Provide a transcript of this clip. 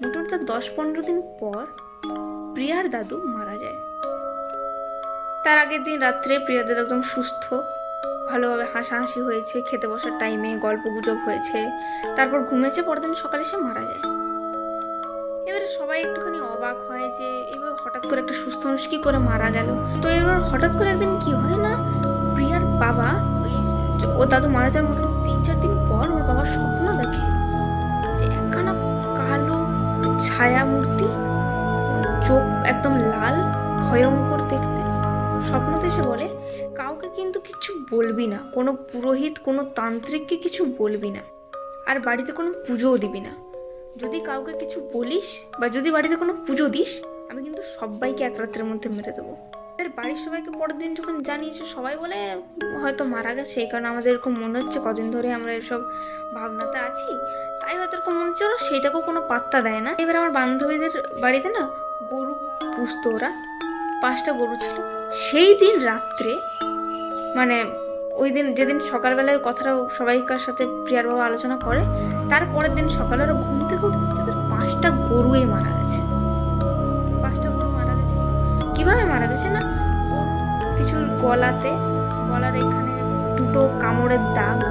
মোটামুটি তার দশ পনেরো দিন পর প্রিয়ার দাদু মারা যায়। তার আগের দিন রাত্রে প্রিয়া দাদু একদম সুস্থ, ভালোভাবে হাসাহাসি হয়েছে, খেতে বসার টাইমে গল্প গুজব হয়েছে, তারপর ঘুমেছে পরের দিন সকালে সে মারা যায়। এবারে সবাই একটুখানি অবাক হয় যে এবার হঠাৎ করে একটা সুস্থ মানুষ কি করে মারা গেল? তো এবার হঠাৎ করে একদিন কি হয় না, প্রিয়ার বাবা ওই ও দাদু মারা যাওয়ার ছায়া মূর্তি চোখ একদম লাল ভয়ঙ্কর দেখতে। স্বপ্নতে এসে বলে, কাউকে কিন্তু কিছু বলবি না। কোনো পুরোহিত, কোনো তান্ত্রিককে কিছু বলবি না। আর বাড়িতে কোনো পুজোও দিবি না। যদি কাউকে কিছু বলিস বা যদি বাড়িতে কোনো পুজো দিস, আমি কিন্তু সবাইকে এক রাত্রের মধ্যে মেরে দেবো। এর বাড়ির সবাইকে পরের দিন যখন জানিয়েছে, সবাই বলে হয়তো মারা গেছে, এই কারণে আমাদের এরকম মনে হচ্ছে কদিন ধরে আমরা এসব ভাবনাতে আছি। তাই হয়তো এরকম মনে হচ্ছে ওরা সেটাকেও কোনো পাত্তা দেয় না। এবার আমার বান্ধবীদের বাড়িতে না গরু পুষতো ওরা। পাঁচটা গরু ছিল। সেই দিন রাত্রে মানে ওই দিন যেদিন সকালবেলায় কথাটা সবাইকার সাথে প্রিয়ার বাবা আলোচনা করে তারপরের দিন সকালে ওরা ঘুম থেকে ওদের পাঁচটা গরুই মারা গেছে। কীভাবে না? কিছু গলাতে গলার এখানে দুটো কামড়ের দাগ।